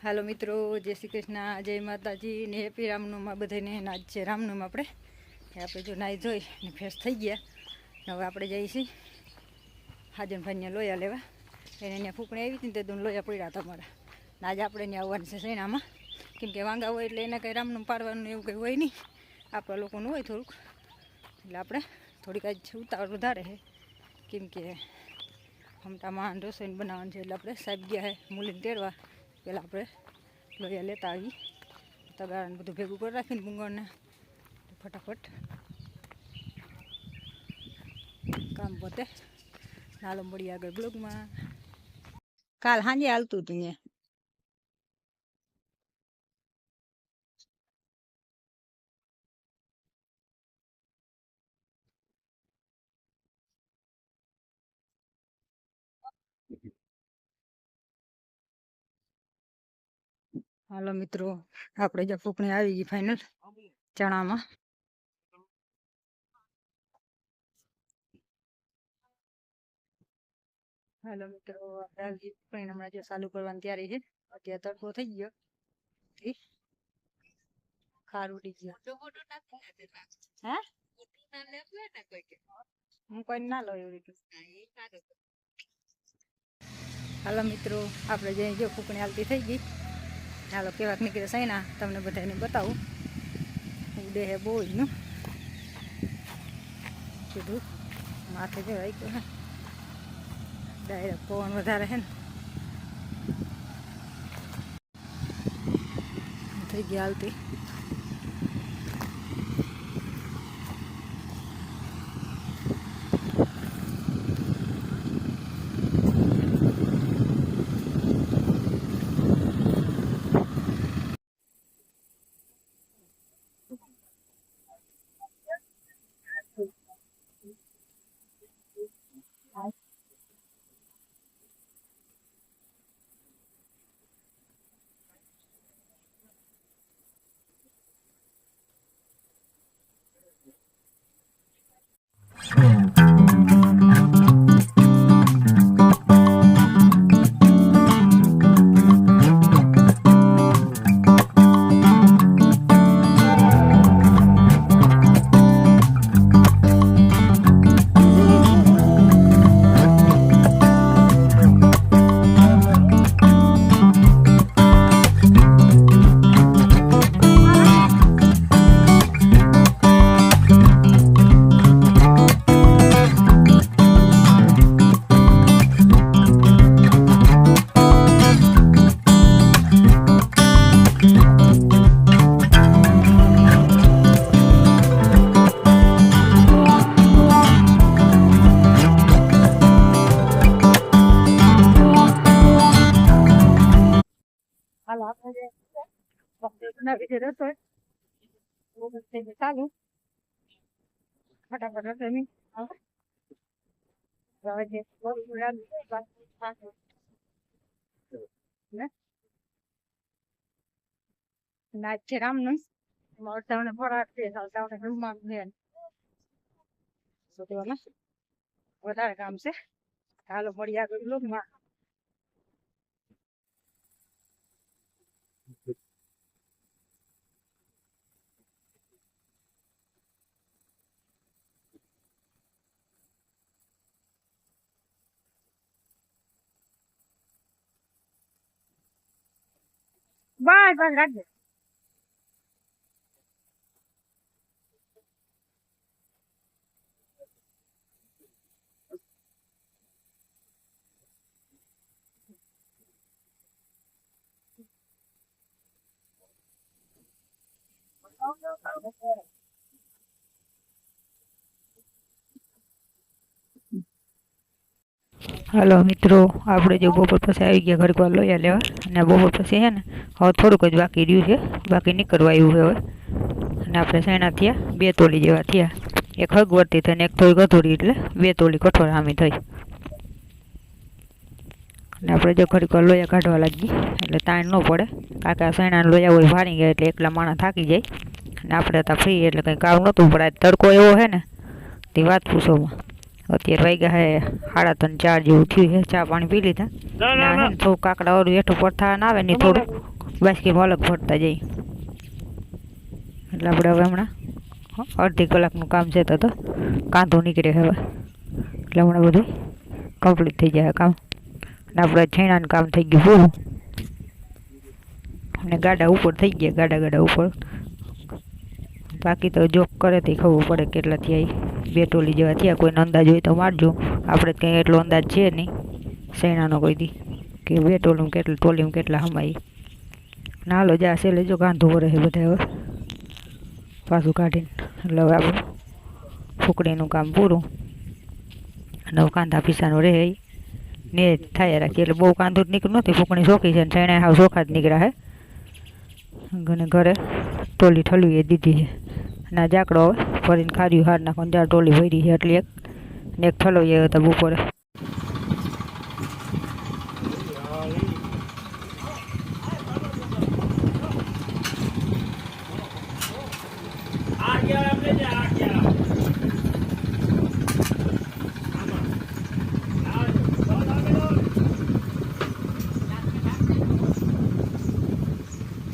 હાલો મિત્રો, જય શ્રી કૃષ્ણ, જય માતાજી ને હેપી રામનું બધાને ને આજ છે રામનું આપણે. આપણે જો નાહી ધોઈ ને ફ્રેશ થઈ ગયા. હવે આપણે છીએ હાજનભાઈને લોયા લેવા. એને એને ફૂંકણી આવી હતી ને તે લોયા પડ્યા હતા મારા આજે આપણે ત્યાં આવવાનું છે સૈણામાં કેમ કે વાંગા હોય એટલે એને કંઈ રામનું પાડવાનું એવું કંઈ હોય નહીં. આપણા લોકોનું હોય થોડુંક. એટલે આપણે થોડીક આજ ઉતાવળ વધારે છે. કેમ કે હમટામાં રસોઈને બનાવવાનું છે એટલે આપણે સાહેબ ગયા હે મૂલીને તેડવા. પહેલાં આપણે લોયા લેતા આવી તગારાને બધું ભેગું કરી રાખીને મૂંગણને ફટાફટ કામ પોતે. નાલો મળી આગળ બ્લોગમાં કાલ સાંજે હાલતું હતું હાલો મિત્રો આપણે જે ફૂકણી આવી ગઈ ફાઇનલ ચણામાં. હાલો મિત્રો આપણે હમણાં જે ચાલુ કરવાની તૈયારી છે. અત્યારે તડકો થઈ ગયો. ખાર ઉડી ગયો. હે? હું કોઈ ના લો એવું રીતે હાલો મિત્રો આપણે જે ફૂકણી હાલતી થઈ ગઈ. હાલો કેવાક નીકળે સૈના તમને બધાને બતાવું. ઉડે હે બહુ જ નું કીધું, માથે જો આવી હે. ડાયરેક્ટ પવન વધારે હે ને. થઈ ગયા હાલતી હાલો આપણે જે નવી જે રસોઈ ચાલુ ફટાફટ રસોઈ હવે જે છે? નાચ છે રામનું અડતાવને ફરાર છે અડતાવને જમવાનું છે વધારે કામ છે હાલો મળી આગળ બ્લોગમાં બસ બસ રાખજે હાલો મિત્રો, આપણે જો બપોર પછી આવી ગયા ઘડીક વાર લોયા લેવા, અને બપોર પછી છે ને, હવે થોડુંક જ બાકી રહ્યું છે, બાકી નીકળવા આવ્યું છે હવે. અને આપણે સૈણા થયા? બે તોલી જેવા થયા. એક હગવર્તી થઈ ને એક થોડી ગધોરી એટલે બે તોલી કઠોળ આમી થઈ. અને આપણે જો ઘડીક લોયા કાઢવા લાગી એટલે તાણ ન પડે. કાકા સૈણા લોયા હોય ભારી ગયા એટલે એકલા માણસ થાકી જાય. અને આપણે ત્યાં ફ્રી એટલે કંઈ કામ નહોતું આજ તડકો એવો છે ને, તે વાત પૂછોમાં અત્યારે વાગ્યા હે સાડા ત્રણ ચાર જેવું થયું છે ચા પાણી પી લીધા. ના હે ને થોડું કાકડા વાળું હેઠું પડથા ના આવે ને ઈ થોડું બાસ્કીમાં અલગ ફરતા જઈ એટલે આપણે હવે હમણાં અડધી કલાકનું કામ છે તો તો કાંધો નીકળે હવે. એટલે હમણાં બધું કમ્પ્લીટ થઈ જાય કામ. અને આપણે છેણાનું કામ થઈ ગયું. પૂરું અને ગાડા ઉપર થઈ ગયા ગાડા ગાડા ઉપર. બાકી તો જોક કરે તે ખબર પડે કેટલા થયા. બે ટોલી જેવા થયા, કોઈનો અંદાજ હોય તો મારજો. આપણે કંઈ એટલો અંદાજ છે નહીં. શેણાનો કોઈ દી. કે બે ટોલીમાં કેટલા ટોલીમાં કેટલા હમાય ના હાલો જા સેલે જો કાંધો ભરે બધા હવે. પાછું કાઢીને. એટલે હવે આપણું ફૂકડીનું કામ પૂરું. અને કાંધા પીસાનું રહે. ને થાય રાખીએ, એટલે બહુ કાંધો જ નીકળ્યું નથી ફૂકણી શોખી છે ને શેણા હાવ શોખા જ નીકળ્યા હે. અને ઘરે ટોલી ઠલવી એ દીધી છે. અને આ જાકડો હવે ફરીને ખાર્યું હાર નાખો ચાર ટોલી ભરી એટલે એક, ને એક ઠલવીએ હતો બપોરે.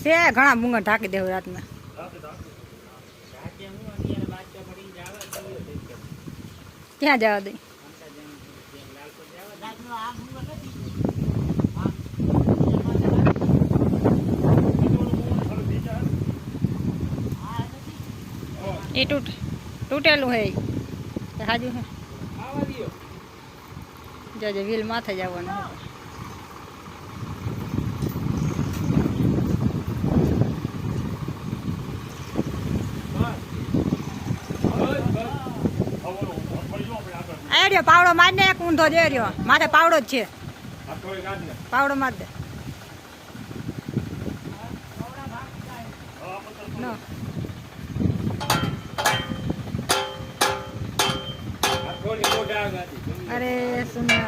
છે, ઘણા ભૂંગા ઢાંકી દેવું રાતમાં ક્યાં જવા દઈ એ તૂટ તૂટેલું હે હાજુ હે. જજે વ્હીલ માથે જવાનું. રહ્યો પાવડો માર ને એક ઊંધો જે રહ્યો. મારે પાવડો જ છે. પાવડો માર દે. અરે, સુના.